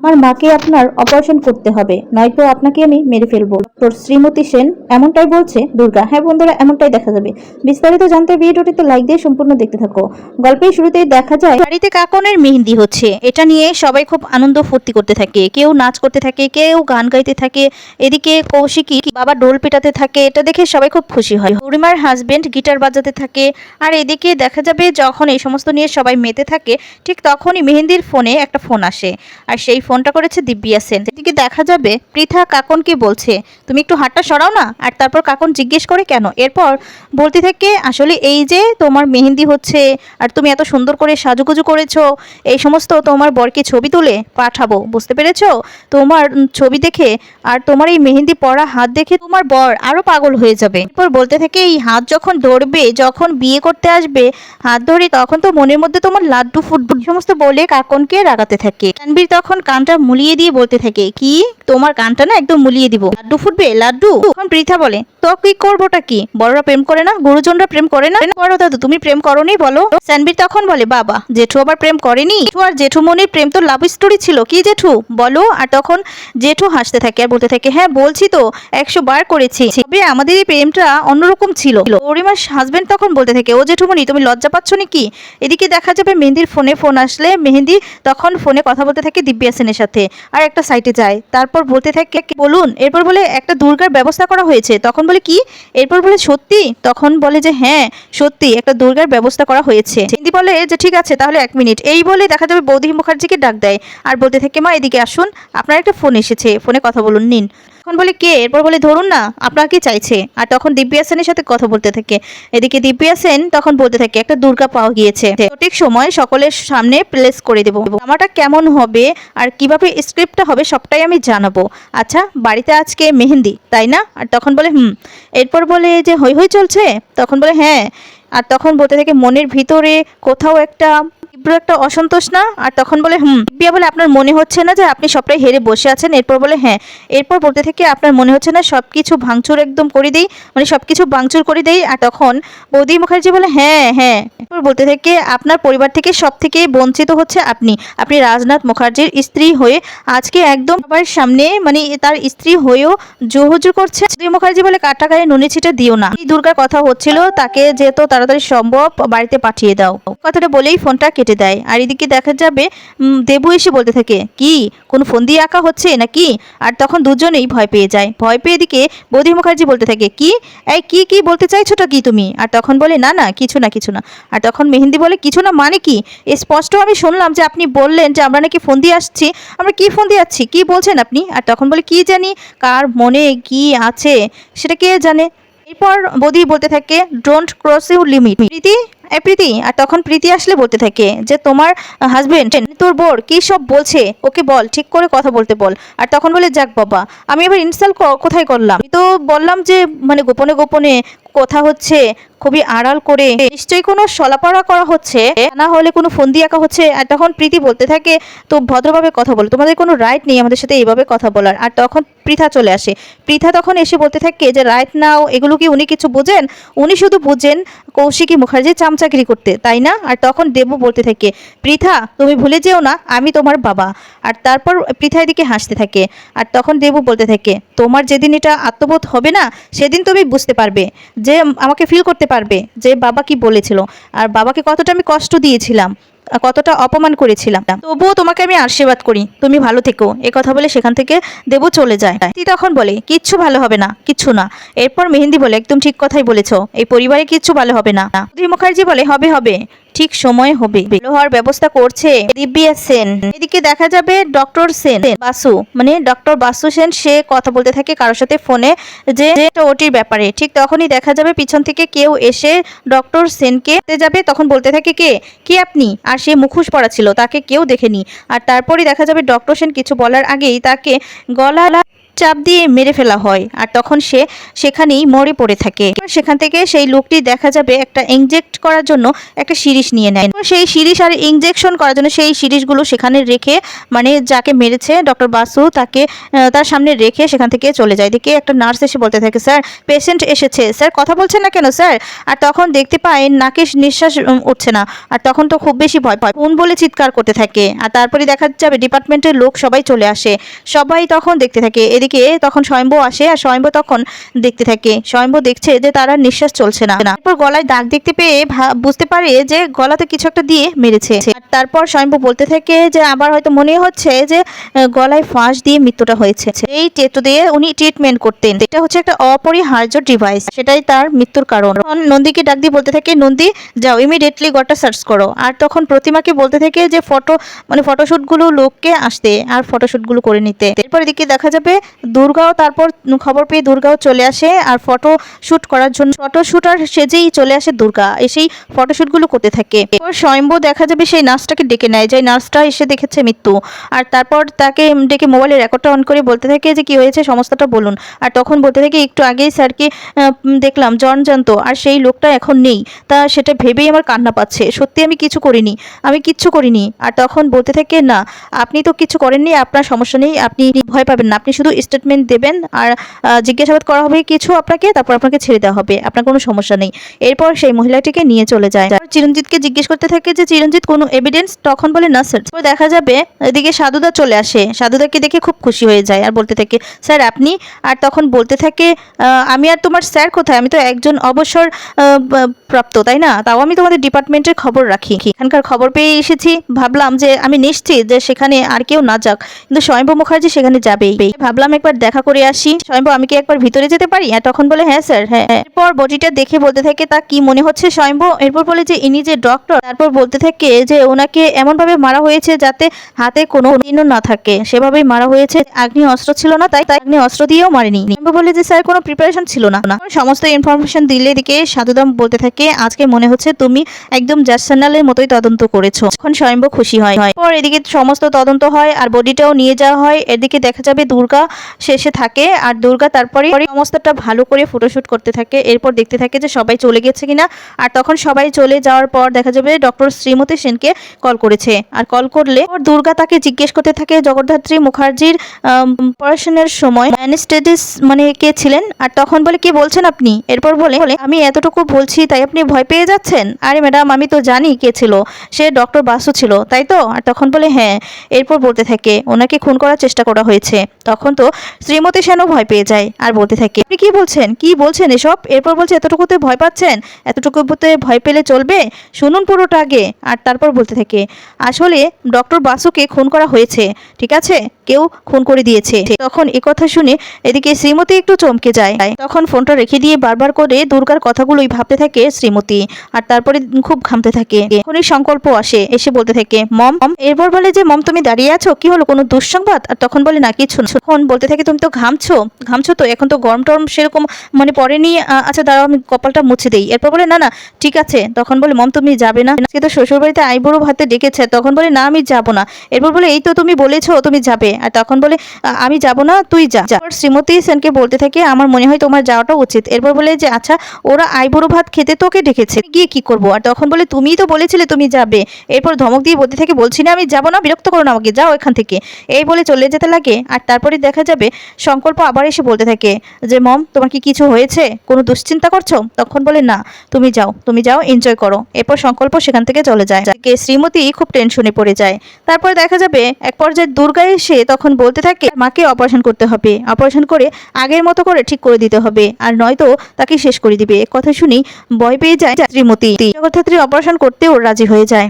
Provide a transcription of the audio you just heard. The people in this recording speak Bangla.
আমার মাকে আপনার অপারেশন করতে হবে, নয়তো আপনাকে আমি মেরে ফেলব। তোর শ্রীমতী সেন এমনটাই বলছে, দুর্গা। হ্যাঁ বন্ধুরা, এমনটাই দেখা যাবে। বিস্তারিত জানতে ভিডিওটিতে লাইক দিয়ে সম্পূর্ণ দেখতে থাকো। গল্পের শুরুতেই দেখা যায়, বাড়িতে কাকনের মেহেন্দি হচ্ছে। এটা নিয়ে সবাই খুব আনন্দ ফুর্তি করতে থাকে। কেউ নাচ করতে থাকে, কেউ গান গাইতে থাকে। এদিকে কৌশিকী বাবা ডোল পেটাতে থাকে। এটা দেখে সবাই খুব খুশি হয়। পরিমার হাজবেন্ড গিটার বাজাতে থাকে। আর এদিকে দেখা যাবে, যখন এই সমস্ত নিয়ে সবাই মেতে থাকে, ঠিক তখনই মেহেন্দির ফোনে একটা ফোন আসে। আর সেই ফোনটা করেছে দিব্যা সেন। এদিকে দেখা যাবে, পৃথা কাকনকে বলছে? তুমি একটু হাতটা সরাও না, আর তারপর কাকন জিজ্ঞেস করে কেন? এরপর বলতে থাকে, আসলে এই যে তোমার মেহেন্দি হচ্ছে, আর তুমি এত সুন্দর করে সাজুগুজু করেছ, এই সমস্ত তোমার বরকে ছবি তুলে পাঠাবো, বুঝতে পেরেছ? তোমার ছবি দেখে আর তোমার এই মেহেন্দি পরা হাত দেখে তোমার বর আরও পাগল হয়ে যাবে। এরপর বলতে থাকে, এই হাত যখন ধরবে, যখন বিয়ে করতে আসবে, হাত ধরে তখন তো মনের মধ্যে তোমার লাড্ডু ফুটবো সমস্ত বলে কাকনকে রাগাতে থাকে। তখন কানটা মুলিয়ে দিয়ে বলতে থাকে, কি? তোমার কানটা না একদম মুলিয়ে দিব। লাড্ডু ফুটবে? লাড্ডু? তখন পৃথা বলে, তো কি করবোটা কি? বড়রা প্রেম করে না? গুরুজনরা প্রেম করে না? বড় দাদু? তুমি প্রেম করনি বলো? সানবীর তখন বলে, বাবা, জেঠু আবার প্রেম করেনি? আর জেঠুমনির প্রেম তো লাভ স্টোরি ছিল। কি জেঠু? বলো। আর তখন জেঠু হাসতে থাকে আর বলতে থাকে হ্যাঁ বলছি তো, একশো বার করেছি। তবে আমাদের এই প্রেমটা অন্যরকম ছিল। অরিমার হাজবেন্ড তখন বলতে থাকে, ও জেঠুমনি তুমি লজ্জা পাচ্ছ নাকি? এদিকে দেখা যাবে মেহেন্দির ফোনে ফোন আসলে মেহেন্দি তখন ফোনে কথা বলতে থাকে দিব্যা সেনের সাথে। আর একটা সাইটে যায়। তারপর বলতে থাকে বলুন, এরপর বলে একটা দুর্গার ব্যবস্থা করা হয়েছে। তখন বলে কি? এরপর বলে, সত্যি? তখন বলে যে হ্যাঁ সত্যি, একটা দুর্গার ব্যবস্থা করা হয়েছে। হিন্দি বলে যে, ঠিক আছে, তাহলে এক মিনিট। এই বলে দেখা যাবে বৌদি মুখার্জিকে ডাক দেয়। আর বলতে থাকে, মা, এদিকে আসুন। আপনার একটা ফোন এসেছে। ফোনে কথা বলুন, নিন। তখন বলে, কে? এরপর বলে, ধরুন না, আপনার কি চাইছে? আর তখন দিব্যা সেনের সাথে কথা বলতে থাকে। এদিকে দিব্যা সেন তখন বলতে থাকে, একটা দুর্গা পাওয়া গিয়েছে। সঠিক সময় সকলের সামনে প্লেস করে দেবো। আমাটা কেমন হবে আর কীভাবে স্ক্রিপ্টটা হবে সবটাই আমি জানাব। আচ্ছা বাড়িতে আজকে মেহেন্দি, তাই না? আর তখন বলে, হুম। এরপর বলে যে, হই হই চলছে? তখন বলে হ্যাঁ। আর তখন বলতে থাকে, মনের ভিতরে কোথাও একটা তীব্র একটা অসন্তোষ না? আর তখন বলে, হুম। বিয়া বলে, আপনার মনে হচ্ছে না যে আপনি সবটাই হেরে বসে আছেন? এরপর বলে হ্যাঁ। এরপর বলতে থেকে আপনার মনে হচ্ছে না সব কিছু ভাঙচুর একদম করে দিই? মানে সব কিছু ভাঙচুর করে দেই? আর তখন বৌদি মুখার্জি বলে হ্যাঁ হ্যাঁ। এরপর বলতে থেকে, আপনার পরিবার থেকে সব থেকে বঞ্চিত হচ্ছে আপনি। আপনি রাজনাথ মুখার্জির স্ত্রী হয়ে আজকে একদম সবার সামনে মানে তার স্ত্রী হয়েও জোহজু করছে। বৌদি মুখার্জি বলে, কাটা গায়ে নুনে ছিটে দিও না। দুর্গার কথা হচ্ছিল, তাকে যেহেতু তাড়াতাড়ি সম্ভব বাড়িতে পাঠিয়ে দাও। কথাটা বলেই ফোনটা কেটে দেয়। আর এদিকে দেখা যাবে দেবু এসে বলতে থাকে, কি, কোন ফোন দিয়ে আঁকা হচ্ছে নাকি? আর তখন দুজনেই ভয় পেয়ে যায়। ভয় পেয়ে এদিকে বৌদি মুখার্জি বলতে থাকে, কি? এই, কি কি বলতে চাইছোটা কি তুমি? আর তখন বলে, না না, কিছু না কিছু না। আর তখন মেহেন্দি বলে, কিছু না মানে কি? স্পষ্ট আমি শুনলাম যে আপনি বললেন যে আমরা নাকি ফোন দিয়ে আসছি। আমরা কি ফোন দিয়ে আসছি? কি বলছেন আপনি? আর তখন বলে, কি জানি, কার মনে কি আছে, সেটা কে জানে? এরপর বৌদি বলতে থাকে don't cross you limit Priti এ প্রীতি, আর তখন প্রীতি আসলে বলতে থাকে যে তোমার হাজবেন্ড তোর বোর কি সব বলছে? ওকে বল, ঠিক করে কথা বলতে বল। আর তখন বলে, যাক বাবা, আমি এবার ইনস্টল কোথায় করলাম? তো বললাম যে মানে গোপনে গোপনে কথা হচ্ছে, খুবই আড়াল করে। নিশ্চয়ই কোনো সলাপড়া করা হচ্ছে, না হলে কোনো ফোন দিয়ে আঁকা হচ্ছে। আর তখন প্রীতি বলতে থাকে, তো ভদ্রভাবে কথা বলো, তোমাদের কোনো রাইট নেই আমাদের সাথে এইভাবে কথা বলার। আর তখন পৃথা চলে আসে। পৃথা তখন এসে বলতে থাকে যে রাইট নাও এগুলো কি উনি কিছু বোঝেন? উনি শুধু বুঝেন কৌশিকী মুখার্জি চামচাগিরি করতে, তাই না? আর তখন দেবু বলতে থাকে, পৃথা, তুমি ভুলে যেও না, আমি তোমার বাবা। আর তারপর পৃথা এদিকে হাসতে থাকে। আর তখন দেবু বলতে থাকে, তোমার যেদিন এটা আত্মবোধ হবে না, সেদিন তুমি বুঝতে পারবে যে আমাকে ফিল করতে পারবে যে বাবা কি বলেছিল। আর বাবাকে কতটা আমি কষ্ট দিয়েছিলাম। কতটা অপমান করেছিলাম। তবুও তোমাকে আমি আশীর্বাদ করি। তুমি ভালো থেকো। এ কথা বলে সেখান থেকে দেবু চলে যায়। তুই তখন বলে, কিচ্ছু ভালো হবে না, কিচ্ছু না। এরপর মেহেন্দি বলে, একদম ঠিক কথাই বলেছ। এই পরিবারে কিচ্ছু ভালো হবে না। মুখার্জি বলে, হবে হবে। ঠিক সময় হবে। ভালো হওয়ার ব্যবস্থা করছে দিব্যা সেন। এদিকে দেখা যাবে ডক্টর সেন, বাসু। মানে ডক্টর বাসু সেন, সে কথা বলতে থাকে কারোর সাথে ফোনে যে ওটির ব্যাপারে। ঠিক তখনই দেখা যাবে পিছন থেকে কেউ এসে ডক্টর সেনকে যাবে। তখন বলতে থাকে কে? কি আপনি? আর সে মুখোশ পড়া ছিল, তাকে কেউ দেখেনি। আর তারপরই দেখা যাবে ডক্টর সেন কিছু বলার আগেই তাকে গলা চাপ দিয়ে মেরে ফেলা হয়। আর তখন সে সেখানেই মরে পড়ে থাকে। সেখান থেকে সেই লোকটি দেখা যাবে একটা ইনজেক্ট করার জন্য একটা সিরিজ নিয়ে নেয়। সেই সিরিজ আর ইনজেকশন করার জন্য সেই সিরিজগুলো সেখানে রেখে মানে যাকে মেরেছে ডক্টর বাসু তাকে তার সামনে রেখে সেখান থেকে চলে যায়। এদিকে একটা নার্স এসে বলতে থাকে, স্যার পেশেন্ট এসেছে। স্যার, কথা বলছেন না কেন, স্যার? আর তখন দেখতে পায় নাকে নিঃশ্বাস উঠছে না। আর তখন তো খুব বেশি ভয় পায়। কোন বলে চিৎকার করতে থাকে। আর তারপরে দেখা যাবে ডিপার্টমেন্টের লোক সবাই চলে আসে। সবাই তখন দেখতে থাকে, এদিকে তখন স্বয়ম্ভু আসে আর স্বয়ম্ভু তখন দেখতে থাকে। স্বয়ম্ভু দেখছে যে তার নিঃশ্বাস চলছে না। তারপর গলায় দাগ দেখতে পেয়ে বুঝতে পারে যে গলাতে কিছু একটা দিয়ে মেরেছে। তারপর স্বয়ম্ভু বলতে থাকে যে আবার হয়তো মনে হচ্ছে যে গলায় ফাঁস দিয়ে মৃত্যুটা হয়েছে। এই টেটু দিয়ে উনি ট্রিটমেন্ট করতেন। এটা হচ্ছে একটা অপরিহার্য ডিভাইস সেটাই তার মৃত্যুর কারণ। নন্দীকে ডাক দিয়ে বলতে থাকে, নন্দী, যাও ইমিডিয়েটলি গটা সার্চ করো। আর তখন প্রতিমাকে বলতে থাকে যে, ফটো মানে ফটোশুটগুলো লোককে আসতে আর ফটোশুটগুলো করে নিতে। এরপর এদিকে দেখা যাবে দুর্গাও তারপর খবর পেয়ে দুর্গাও চলে আসে আর ফটো শুট করার জন্য ফটো শুটার সেজেই চলে আসে দুর্গা। এসেই ফটোশুটগুলো করতে থাকে। এরপর স্বয়ম্ভু দেখা যাবে সেই নার্সটাকে ডেকে নেয় যে নার্সটা এসে দেখেছে মৃত্যু। আর তারপর তাকে ডেকে মোবাইলে রেকর্ডটা অন করে বলতে থাকে যে, কি হয়েছে? সমস্তটা বলুন। আর তখন বলতে থাকে, একটু আগেই স্যারকে দেখলাম জন জানতো আর সেই লোকটা এখন নেই। তা সেটা ভেবেই আমার কান্না পাচ্ছে। সত্যি আমি কিছু করিনি। আমি কিচ্ছু করিনি। আর তখন বলতে থাকে, না, আপনি তো কিছু করেননি। আপনার সমস্যা নেই। আপনি ভয় পাবেন না। আপনি শুধু স্টেটমেন্ট দেবেন আর জিজ্ঞাসাবাদ করা হবে কিছু আপনাকে, তারপর আপনাকে ছেড়ে দেওয়া হবে, আপনার কোনো সমস্যা নেই। এরপর সেই মহিলাটিকে নিয়ে চলে যায়। চিরঞ্জিতকে জিজ্ঞেস করতে থাকে যে, চিরঞ্জিত, কোনো এভিডেন্স তখন বলে, না স্যার দেখা যাবে, এদিকে সাধুদা চলে আসে। সাধুদাকে দেখে খুব খুশি হয়ে যায় আর বলতে থাকে, স্যার, আপনি? আর তখন বলতে থাকে আমি আর তোমার স্যার কোথায়? আমি তো একজন অবসর প্রাপ্ত, তাই না? তাও আমি তোমাদের ডিপার্টমেন্টের খবর রাখি। এখানকার খবর পেয়ে এসেছি। ভাবলাম যে, আমি নিশ্চিত যে, সেখানে আর কেউ না যাক। কিন্তু স্বয়ম্ভু মুখার্জি সেখানে যাবেই। ভাবলাম একবার দেখা করে আসি। স্বয়ম্ভু, আমি কি একবার ভিতরে যেতে পারি? আর তখন বলে হ্যাঁ স্যার হ্যাঁ হ্যাঁ। এরপর বডিটা দেখে বলতে থাকে, তা কি মনে হচ্ছে স্বয়ম্ভু? এরপর বলে যে, ইনি যে ডক্টর। তারপর বলতে থাকে যে, ওনাকে এমনভাবে মারা হয়েছে যাতে হাতে কোনো চিহ্ন না থাকে। সেভাবেই মারা হয়েছে। আগ্নি অস্ত্র ছিল না, তাই তাই আগ্নি অস্ত্র দিয়েও মারেনি। স্বয়ম্ভু বলে যে, স্যার, কোনো প্রিপারেশন ছিল না। সমস্ত ইনফরমেশন দিলে দিকে সাধুদাম বলতে থাকে, আজকে মনে হচ্ছে তুমি একদম জাসানালের মতোই তদন্ত করেছ। এখন স্বয়ম্ভু খুশি হয়। হয় পর এদিকে সমস্ত তদন্ত হয় আর বডিটাও নিয়ে যাওয়া হয়। এদিকে দেখা যাবে দুর্গা শেষে থাকে। আর দুর্গা তারপরে সমস্তটা ভালো করে ফটোশুট করতে থাকে। এরপর দেখতে থাকে যে সবাই চলে গেছে কিনা। আর তখন সবাই চলে যাওয়ার পর দেখা যাবে ডক্টর শ্রীমতী সেনকে কল করেছে। আর কল করলে দুর্গা তাকে জিজ্ঞেস করতে থাকে জগদ্ধাত্রী মুখার্জির আম, পড়াশোনার সময় ম্যানেস্টেডিস মানে কে ছিলেন? আর তখন বলে কি বলছেন আপনি? এরপর বলে, আমি এতটুকু বলছি তাই আপনি ভয় পেয়ে যাচ্ছেন? আরে ম্যাডাম আমি তো জানি কে ছিল। সে ডক্টর বাসু ছিল তাই তো? আর তখন বলে হ্যাঁ। এরপর বলতে থাকে ওনাকে খুন করার চেষ্টা করা হয়েছে। তখন তো শ্রীমতী সেনও ভয় পেয়ে যায় আর বলতে থাকে, আপনি কি বলছেন? কি বলছেন এসব? এরপর বলছে, এতটুকুতে ভয় পাচ্ছেন? এতটুকুতে ভয় পেলে চলবে? শুনুন পুরোটা আগে। আর তারপর বলতে থাকে, আসলে ডক্টর বাসুকে খুন করা হয়েছে, ঠিক আছে? কেউ খুন করে দিয়েছে। তখন এ কথা শুনে এদিকে শ্রীমতী একটু চমকে যায়। তখন ফোনটা রেখে দিয়ে বারবার করে দুর্গার কথাগুলোই ভাবতে থাকে শ্রীমতী। আর তারপরে খুব ঘামতে থাকে। এখনই সংকল্প আসে, এসে বলতে থাকে, মম এরপর বলে যে, মম, তুমি দাঁড়িয়ে আছো? কি হলো? কোনো দুঃসংবাদ? আর তখন বলে, না, কিছু না। বলতে থাকে, তুমি তো ঘামছো ঘামছো তো, এখন তো গরম টরম সেরকম মানে পড়েনি আচ্ছা দাঁড়াও, আমি কপালটা মুছে দেই। এরপর বলে, না না, ঠিক আছে। তখন বলে, মম, তুমি যাবে না। আজকে তো শ্বশুর বাড়িতে আইবুড়ো ভাতে ডেকেছে, তখন বলে, না, আমি যাব না। এরপর বলে, এই তো তুমি বলেছ, তুমি যাবে। আর তখন বলে আমি যাব না, তুই যা। শ্রীমতী সেনকে বলতে থাকে, আমার মনে হয় তোমার যাওয়াটা উচিত। এরপর বলে যে আচ্ছা ওরা আইবুড়ো ভাত খেতে তোকে ডেকেছে, গিয়ে কি করব? আর তখন বলে, তুমিই তো বলেছিলে তুমি যাবে। এরপর ধমক দিয়ে বলতে থাকে, বলছি না, আমি যাব না, বিরক্ত করো না আমাকে, যাও এখান থেকে। এই বলে চলে যেতে লাগে। আর তারপরে দেখা যাবে, সংকল্প আবার এসে বলতে থাকে যে, মম, তোমার কি কিছু হয়েছে? কোনো দুশ্চিন্তা করছ? তখন বলে, না, তুমি যাও তুমি যাও এনজয় করো। এরপর সংকল্প সেখান থেকে চলে যায়। যাকে শ্রীমতী খুব টেনশনে পড়ে যায়। তারপর দেখা যাবে, এক পর্যায়ে দুর্গা এসে তখন বলতে থাকে, মাকে অপারেশন করতে হবে। অপারেশন করে আগের মতো করে ঠিক করে দিতে হবে। আর নয়তো তাকে শেষ করে দিবে। কথা শুনি ভয় পেয়ে যায় শ্রীমতী। জগদ্ধাত্রী অপারেশন করতেও রাজি হয়ে যায়।